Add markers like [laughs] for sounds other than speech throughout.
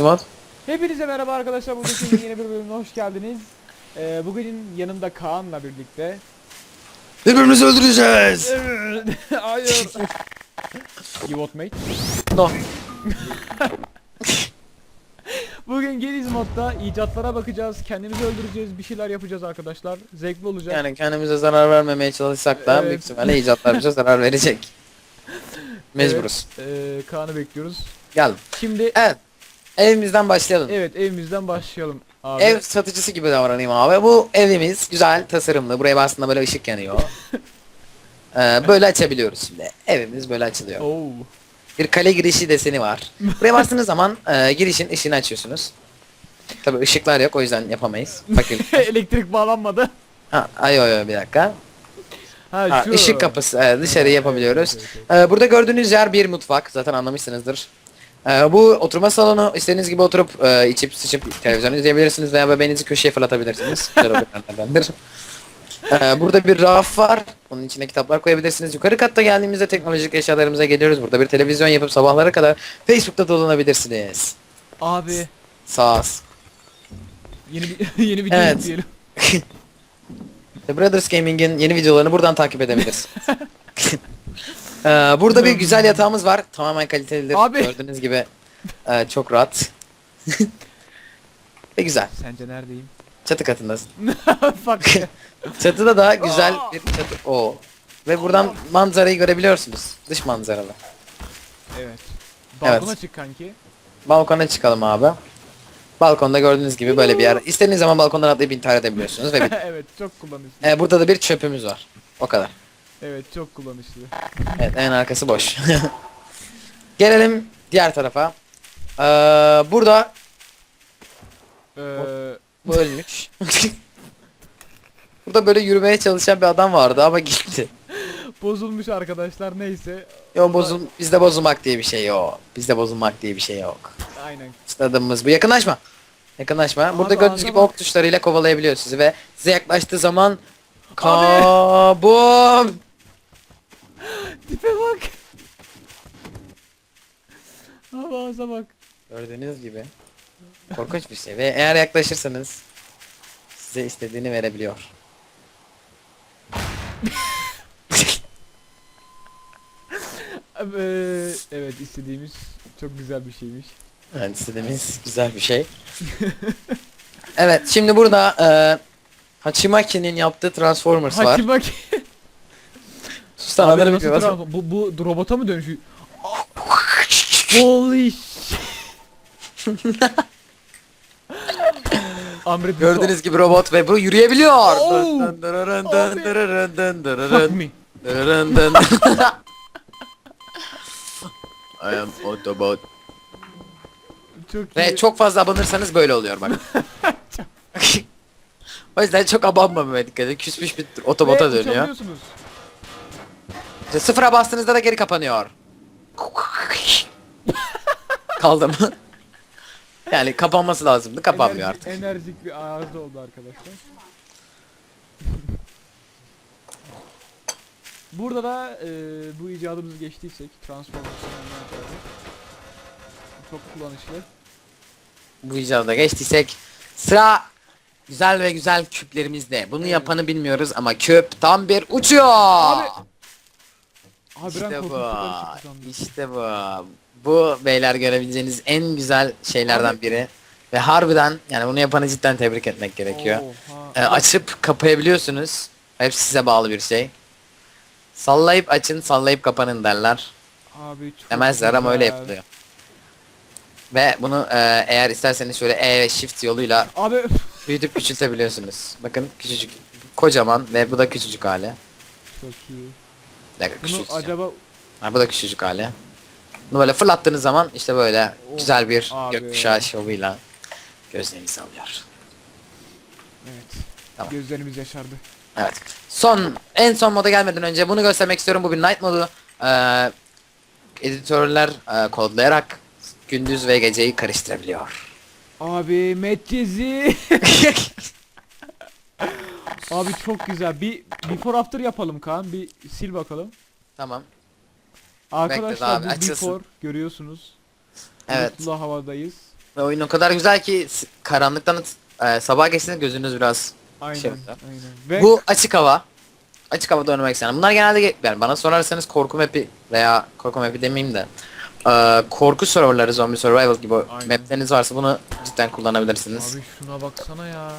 Mod. Hepinize merhaba arkadaşlar. Bugün yeni bir bölümüne hoş geldiniz. Ee, bugün yanımda Kaan'la birlikte. Birbirimizi öldüreceğiz. [laughs] Hayır. you what mate? No. [laughs] Bugün Geliz modda icatlara bakacağız. Kendimizi öldüreceğiz. Bir şeyler yapacağız arkadaşlar. Zevkli olacak. Yani kendimize zarar vermemeye çalışsak da Evet. büyük ihtimalle icatlarımıza zarar verecek. [laughs] Mecburuz. Ee, Kaan'ı bekliyoruz. Gel. Şimdi Evet. Evimizden başlayalım. evet evimizden başlayalım abi. Ev satıcısı gibi davranayım abi. Bu evimiz güzel, tasarımlı. Buraya aslında böyle ışık yanıyor. [laughs] Ee, böyle açabiliyoruz şimdi. Evimiz böyle açılıyor. Oo. Bir kale girişi deseni var. Buraya bastığınız zaman e, girişin ışığını açıyorsunuz. Tabii ışıklar yok o yüzden yapamayız. Fakir. [laughs] Elektrik bağlanmadı. ha, ay ay ay bir dakika. Ha, Ha, şu. ışık kapısı evet, dışarı yapabiliyoruz. Ee, burada gördüğünüz yer bir mutfak. Zaten anlamışsınızdır. Ee, bu oturma salonu istediğiniz gibi oturup e, içip sıçıp televizyon izleyebilirsiniz veya bebeğinizi köşeye fırlatabilirsiniz. [laughs] Ee, burada bir raf var. Onun içine kitaplar koyabilirsiniz. Yukarı katta geldiğimizde teknolojik eşyalarımıza geliyoruz. Burada bir televizyon yapıp sabahlara kadar Facebook'ta dolanabilirsiniz. Abi Sağ ol. yeni bir [laughs] yeni bir Evet. diyelim. [laughs] The Brothers Gaming'in yeni videolarını buradan takip edebilirsiniz. Ee, burada bir güzel yatağımız var. Tamamen kalitelidir. Abi. Gördüğünüz gibi e, çok rahat. [laughs] Ve güzel. Sence neredeyim? Çatı katındasın. [laughs] Fuck. [laughs] Çatıda da güzel bir çatı. Oo. Ve buradan manzarayı görebiliyorsunuz. Dış manzaralı. evet. Balkona çık kanki. Balkona çıkalım abi. Balkonda gördüğünüz gibi böyle bir yer. İstediğiniz zaman balkondan atlayıp intihar edebiliyorsunuz ve bir- evet çok kullanışlı. e, burada da bir çöpümüz var. O kadar. Evet çok kullanışlı. Evet en arkası boş. [laughs] Gelelim diğer tarafa. Ee, burada Ee, bu ölmüş. [laughs] burada böyle yürümeye çalışan bir adam vardı ama gitti. [laughs] bozulmuş arkadaşlar neyse. Yo bozul bizde bozulmak diye bir şey yok. Bizde bozulmak diye bir şey yok. Aynen. İşte adımız bu. Yakınlaşma. Yakınlaşma. Burada Abi, gördüğünüz ağza gibi bak. ok tuşlarıyla kovalayabiliyor sizi ve size yaklaştığı zaman kabum. [gasps] Tipe bak. Abi ağza bak. Gördüğünüz gibi korkunç bir şey ve eğer yaklaşırsanız size istediğini verebiliyor. [laughs] Evet istediğimiz çok güzel bir şeymiş. Evet istediğimiz güzel bir şey. [laughs] evet şimdi burada e, Hachimaki'nin yaptığı Transformers var. Hachimaki. Sus lan adını nasıl bu, bu robota mı dönüşüyor? [laughs] Holy [laughs] Amre Gördüğünüz gibi robot ve bu yürüyebiliyor. Oh! Dın dın dırırın dın Abi. dırırın dın Fuck dırırın me. dırırın dın. I am Autobot. Çok iyi. Ve çok fazla abanırsanız böyle oluyor bak. [laughs] o yüzden çok abanmamaya dikkat edin. Küsmüş bir otobota dönüyor. uçabiliyorsunuz. İşte sıfıra bastığınızda da geri kapanıyor. Kaldım. yani kapanması lazımdı. Kapanmıyor artık. Enerjik bir arıza oldu arkadaşlar. Burada da e, bu icadımızı geçtiysek Transformers'ın çok kullanışlı. Bu icada geçtiysek sıra güzel ve güzel küplerimizde. Bunu yapanı bilmiyoruz ama küp tam bir uçuyor. Abi- Abi İşte bu. İşte bu. Bu beyler görebileceğiniz en güzel şeylerden biri. Ve harbiden yani bunu yapanı cidden tebrik etmek gerekiyor. Oha. Ee, açıp kapayabiliyorsunuz. Hepsi size bağlı bir şey. Sallayıp açın, sallayıp kapanın derler. Abi çok Demezler ama öyle güzel. yapılıyor. Ve bunu e, eğer isterseniz şöyle E ve Shift yoluyla Abi [laughs] büyütüp küçültebiliyorsunuz. Bakın küçücük, kocaman ve bu da küçücük hali. çok iyi. Dakika Bunu acaba Ha, bu da küçücük hali. Bunu böyle fırlattığınız zaman işte böyle Oh, güzel bir abi. gökkuşağı şovuyla gözlerinizi alıyor. evet. Tamam. Gözlerimiz yaşardı. Evet. Son en son moda gelmeden önce bunu göstermek istiyorum. Bu bir night modu. Ee, editörler e, kodlayarak gündüz ve geceyi karıştırabiliyor. Abi Medcezi. [laughs] [laughs] Abi çok güzel. Bir before after yapalım Kaan. Bir sil bakalım. tamam. Arkadaşlar abi, bu açılsın. before görüyorsunuz. Evet. Bulutlu havadayız. Ve oyun o kadar güzel ki s- karanlıktan e, sabah geçtiğinde gözünüz biraz Aynen. Şey- aynen. Ve Bu açık hava. Açık havada oynamak isteyen. Bunlar genelde ge- yani bana sorarsanız korku map'i veya korku map'i demeyeyim de e, korku serverları, zombie survival gibi Aynen. map'leriniz varsa bunu cidden kullanabilirsiniz. abi şuna baksana ya.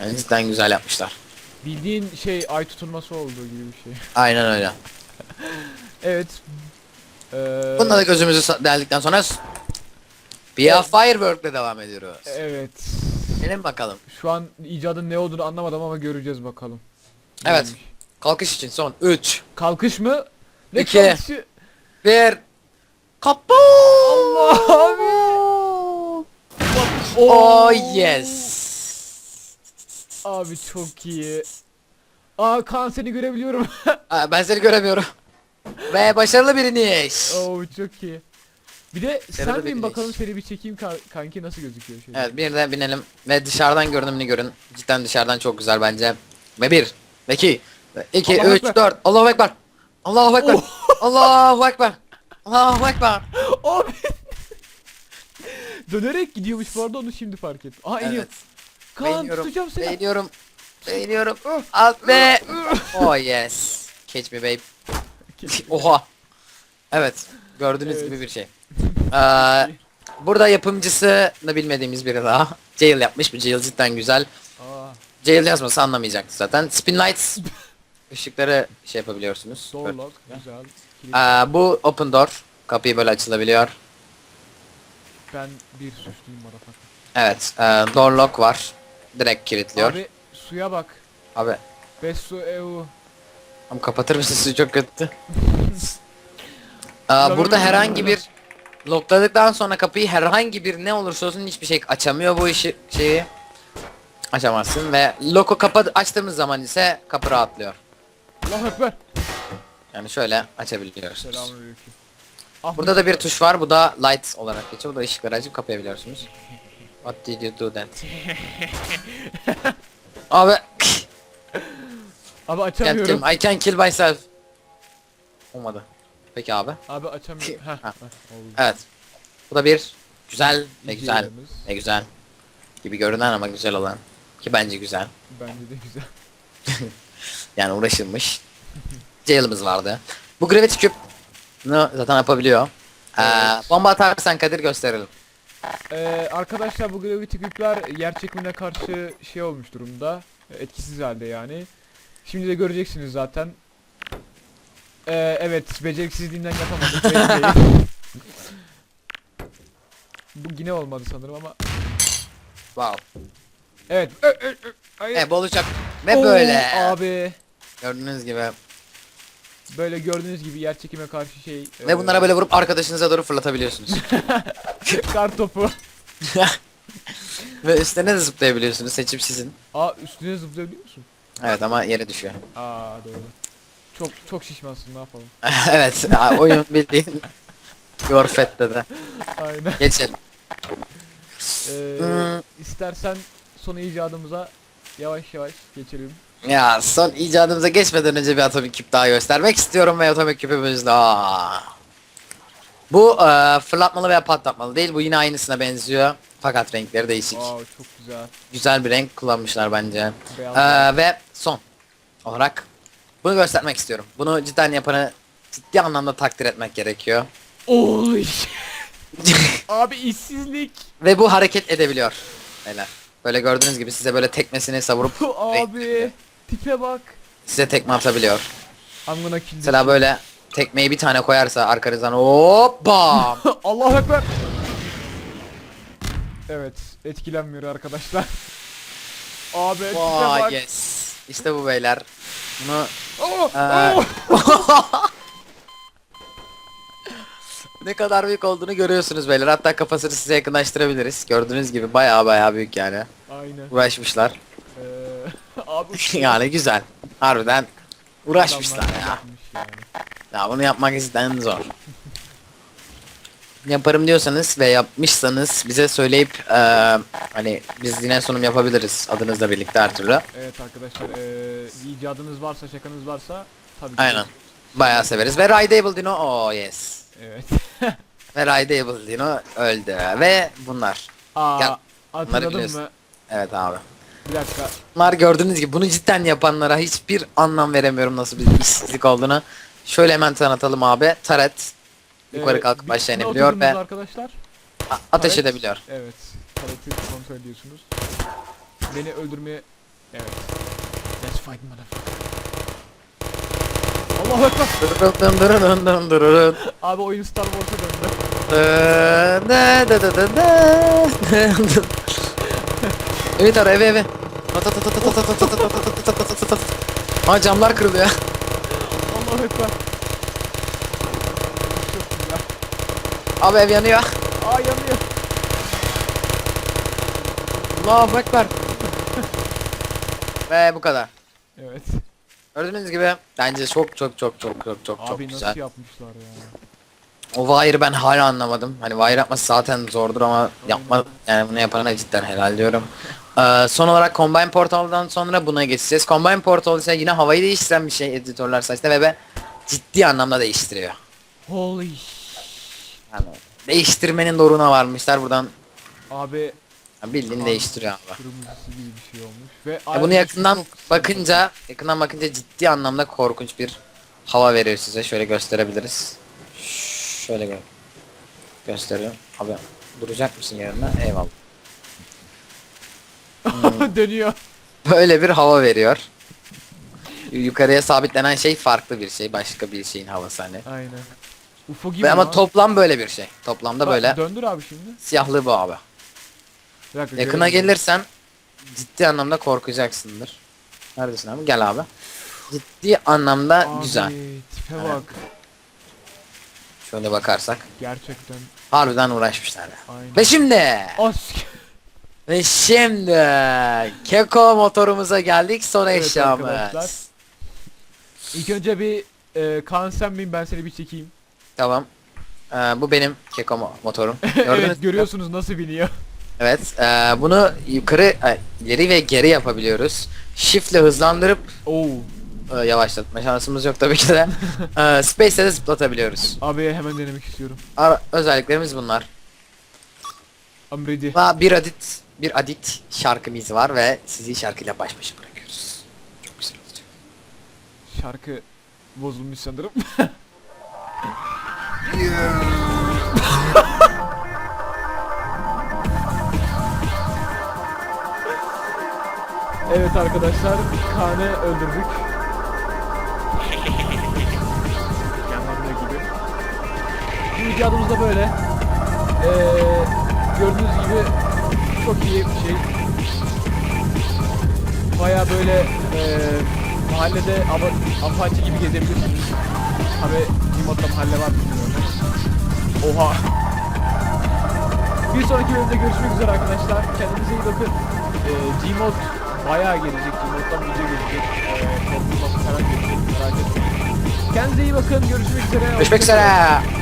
Yani cidden güzel yapmışlar. Bildiğin şey ay tutulması olduğu gibi bir şey. [laughs] Aynen öyle. Evet. Ee, Bununla da gözümüzü deldikten sonra bir Firework'le devam ediyoruz. Evet. Gelin bakalım. Şu an icadın ne olduğunu anlamadım ama göreceğiz bakalım. Evet. Neymiş? Kalkış için son 3 Kalkış mı? Ne İki. kalkışı? 1 Kapı. Allah abi. Oh yes. Abi çok iyi. Aa Kaan seni görebiliyorum. [laughs] Aa, ben seni göremiyorum. Ve başarılı bir iniş. Oo çok iyi. Bir de de sen bin bir bakalım iniş. seni bir çekeyim ka- kanki nasıl gözüküyor şey. Evet bir de binelim ve dışarıdan görünümünü görün. Cidden dışarıdan çok güzel bence. Ve bir, ve iki, ve iki, Allahu üç, Ekber. dört. Allahu Ekber. Allahu Ekber. Oh. [laughs] Allahu Ekber. Allahu Ekber. Abi. [laughs] Dönerek gidiyormuş bu arada onu şimdi fark ettim. Aha iniyor. Evet. Kaan Beğeniyorum. tutacağım seni. Beğeniyorum. Beğeniyorum. Al ve oh yes. Catch me babe. Oha. Evet. Gördüğünüz Evet. gibi bir şey. Ee, burada yapımcısı da bilmediğimiz biri daha. Jail yapmış. Bu Jail cidden güzel. Aa, Jail yazmasa anlamayacaktı zaten. Spin lights. [laughs] Işıkları şey yapabiliyorsunuz. door lock güzel. Ee, bu open door. Kapıyı böyle açılabiliyor. Ben bir suçluyum motherfucker. Evet. E, door lock var. Direkt kilitliyor. Abi. Suya bak. Abi Besu eu. ama kapatır mısın [laughs] suyu çok kötü. Ee, burada herhangi bir lokladıktan sonra kapıyı herhangi bir ne olursa olsun hiçbir şey açamıyor bu işi şeyi. Açamazsın ve loko kapa açtığımız zaman ise kapı rahatlıyor. Allahu ekber. Yani şöyle açabiliyoruz. Selamünaleyküm. Ah, Burada da bir tuş var. Bu da light olarak geçiyor. Bu da ışıkları açıp kapayabiliyorsunuz. What did you do that? [laughs] Abi Abi can't kill açamıyorum. I can kill myself. Olmadı. Peki abi. Abi açamıyorum. Heh, Ha. heh, oldu. Evet. Bu da bir güzel ve İki güzel yerimiz. ve güzel gibi görünen ama güzel olan ki bence güzel. Bence de güzel. [laughs] Yani uğraşılmış. Jail'ımız vardı. Bu Gravity Cube bunu zaten yapabiliyor. Ee, Evet. bomba atarsan Kadir gösterelim. Ee, arkadaşlar bu gravity küpler yer çekimine karşı şey olmuş durumda. Etkisiz halde yani. Şimdi de göreceksiniz zaten. Ee, evet beceriksizliğinden yapamadık. [laughs] bu yine olmadı sanırım ama. Wow. Evet. Ö, ö, ö, hayır. E bu olacak. Ve Oo, böyle. Abi. Gördüğünüz gibi. Böyle gördüğünüz gibi yer çekime karşı şey. Ve bunlara böyle vurup arkadaşınıza doğru fırlatabiliyorsunuz. [laughs] kar topu. [laughs] Ve üstüne de zıplayabiliyorsunuz. Seçim sizin. Aa üstüne zıplayabiliyor musun? Evet ama yere düşüyor. Aa doğru. Çok çok şişmansın ne yapalım. [laughs] evet. Oyun bildiğin. Your fat dedi. Aynen. Geçelim. Ee, Hmm. istersen son icadımıza yavaş yavaş geçelim. Ya son icadımıza geçmeden önce bir atomik küp daha göstermek istiyorum ve atomik küpümüz daha. Bu e, fırlatmalı veya patlatmalı değil. Bu yine aynısına benziyor. Fakat renkleri değişik. Wow çok güzel. Güzel bir renk kullanmışlar bence. Beyaz. Ee, ve son olarak bunu göstermek istiyorum. Bunu cidden yapanı ciddi anlamda takdir etmek gerekiyor. Oy. [laughs] Abi işsizlik. ve bu hareket edebiliyor. Beyler. Böyle gördüğünüz gibi size böyle tekmesini savurup [laughs] Abi tipe bak. size tekme atabiliyor. I'm gonna kill Mesela böyle tekmeyi bir tane koyarsa arkanızdan hop bam. this. [laughs] Allahu ekber. Evet etkilenmiyor arkadaşlar. [laughs] Abi tipe Vay bak. yes. İşte bu beyler. Bunu Oh, Ee, oh. [laughs] ne kadar büyük olduğunu görüyorsunuz beyler. Hatta kafasını size yakınlaştırabiliriz. Gördüğünüz gibi baya baya büyük yani. Aynen. Uğraşmışlar. Abi [laughs] yani güzel. Harbiden uğraşmışlar adamlar ya. yapmış yani. Ya bunu yapmak cidden zor. Yaparım diyorsanız ve yapmışsanız bize söyleyip eee, hani biz yine sunum yapabiliriz adınızla birlikte her türlü. Evet arkadaşlar ee, bir icadınız varsa şakanız varsa tabii ki. Aynen. Bayağı severiz. Ve Rideable Dino oh yes. Evet. [laughs] Ve Rideable Dino öldü. Ve bunlar. Aa Gel, hatırladın biliyorsun. mı? Evet abi. Bir dakika. Bunlar gördüğünüz gibi bunu cidden yapanlara hiçbir anlam veremiyorum nasıl bir işsizlik olduğunu. Şöyle hemen tanıtalım abi. Taret yukarı Ee, kalkıp aşağı ne inebiliyor ve arkadaşlar. ateş Taret. edebiliyor. Evet. Taret'i kontrol ediyorsunuz. Beni öldürmeye... Evet. Let's fight motherfucker. Allahu ekber. Dırırın dırırın dırırın dırırın. Abi oyun Star Wars'a döndü. Dı dı dı dı dı dı. Evet ara eve eve. Ha camlar kırıldı ya. Allahu ekber. Abi ev yanıyor. Aa yanıyor. Allahu ekber. Ve bu kadar. Evet. Gördüğünüz gibi bence çok çok çok çok çok çok çok Abi güzel. nasıl yapmışlar ya? O wire ben hala anlamadım. Hani wire yapması zaten zordur ama yapma yani bunu yapana cidden helal diyorum. Ee, son olarak Combine Portal'dan sonra buna geçeceğiz. Combine Portal ise yine havayı değiştiren bir şey editörler sayesinde ve ben ciddi anlamda değiştiriyor. Holy Yani değiştirmenin doğruna varmışlar buradan Abi ya bildiğin değiştiriyor abi. kırmızısı gibi bir şey olmuş. Ve Ya ayrıca bunu yakından çok kısa. bakınca yakından bakınca ciddi anlamda korkunç bir hava veriyor size. Şöyle gösterebiliriz. Şöyle gö gösteriyorum. Abi duracak mısın yerine? Eyvallah. [laughs] dönüyor. Böyle bir hava veriyor. Yukarıya sabitlenen şey farklı bir şey. Başka bir şeyin havası hani. Aynen. UFO gibi Ve ama lan. toplam böyle bir şey. Toplamda Bak, böyle Döndür abi şimdi. siyahlığı bu abi. Bir dakika, Yakına göremiyorum. gelirsen ciddi anlamda korkacaksındır. Neredesin abi? Gel abi. Ciddi anlamda Abi, güzel. tipe Evet. bak. Şöyle bakarsak. Gerçekten. Harbiden uğraşmışlar. ya. Aynen. Ve şimdi As. Ve şimdi Keko motorumuza geldik son Evet eşyamız. arkadaşlar. İlk önce bir e, Kaan sen bin ben seni bir çekeyim. Tamam. Ee, bu benim Keko mo- motorum. [laughs] Gördünüz evet görüyorsunuz nasıl biniyor. Evet. ee, bunu yukarı e, ileri ve geri yapabiliyoruz. Shift'le hızlandırıp Oo. e, yavaşlatma şansımız yok tabii ki de. e, Space'le de zıplatabiliyoruz. Abi hemen denemek istiyorum. Ara- özelliklerimiz bunlar. I'm ready. Bir adet bir adet şarkımız var ve sizi şarkıyla baş başa bırakıyoruz. Çok güzel olacak. Şarkı bozulmuş sanırım. [laughs] evet arkadaşlar, Kaan'ı öldürdük. Yanlarında gibi. Şimdi adımız da böyle. Ee, gördüğünüz gibi çok iyi bir şey. Baya böyle ee, mahallede apaçi gibi gezebilirsiniz. Tabi Gmod'da mahalle var bilmiyorum. Oha. Bir sonraki bölümde görüşmek üzere arkadaşlar. Kendinize iyi bakın. Ee, Gmod bayağı gelecek. Gmod'dan video gelecek. Ee, Korkulması falan gelecek. Merak etmeyin. Kendinize iyi bakın. Görüşmek üzere. Görüşmek üzere.